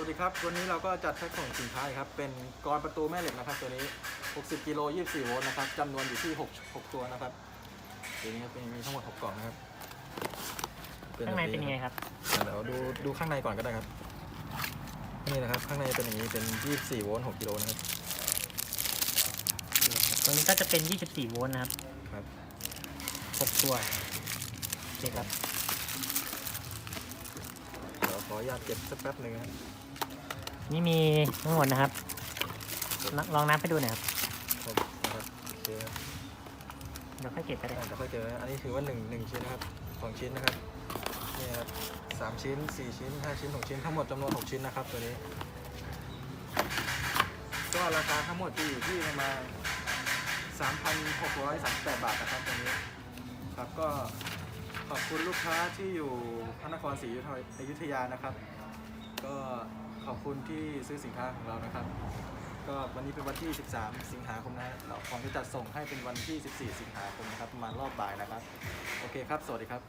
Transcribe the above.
สวัสดีครับ วันนี้เราก็จัดแพ็คของสินค้าครับ เป็นกรอนประตูแม่เหล็กนะครับ ตัวนี้ 60 กิโล 24 โวลต์นะครับจำนวนอยู่ที่ 6 6 ตัวนะครับตัวนี้ครับเป็นมีทั้งหมด 6 กล่องนะครับข้างในเป็นยังไงครับเดี๋ยวดูดูข้างในก่อนก็ได้ครับ นี่นะครับ ข้างในเป็นอย่างนี้ เป็น 24 โวลต์ 6 กิโลนะครับตรงนี้ก็จะเป็น 24 โวลต์นะครับ ครับ 6 ตัวโอเคครับเดี๋ยวข ออนุญาตเก็บสักแป๊บหนึ่งนะครับนี่มีทั้งหมดนะครับลลองนับไปดูหน่อยครับครับนะครับโอเคครับเดี๋ยวค่อยเก็บก็ได้อะเดี๋ยวค่อยเจอนะอันนี้ถือว่าหนึ่งหนึ่งชิ้นนะครับสองชิ้นนะครับนี่ครับสามชิ้นสี่ชิ้นห้าชิ้นหกชิ้นทั้งหมดจำนวนหกชิ้นนะครับตัวนี้ ก็ราคาทั้งหมดจะอยู่ที่ประมาณ3,638 บาทนะครับตัวนี้ ครับก็ ขอบคุณลูกค้าที่อยู่พระนครศรีอยุธยานะครับ ก็ขอบคุณที่ซื้อสินค้าของเรานะครับ ก็วันนี้เป็นวันที่ 13 สิงหาคมนะฮะเราของจะจัดส่งให้เป็นวันที่ 14 สิงหาคมนะครับประมาณรอบบ่ายนะครับ โอเคครับ สวัสดีครับ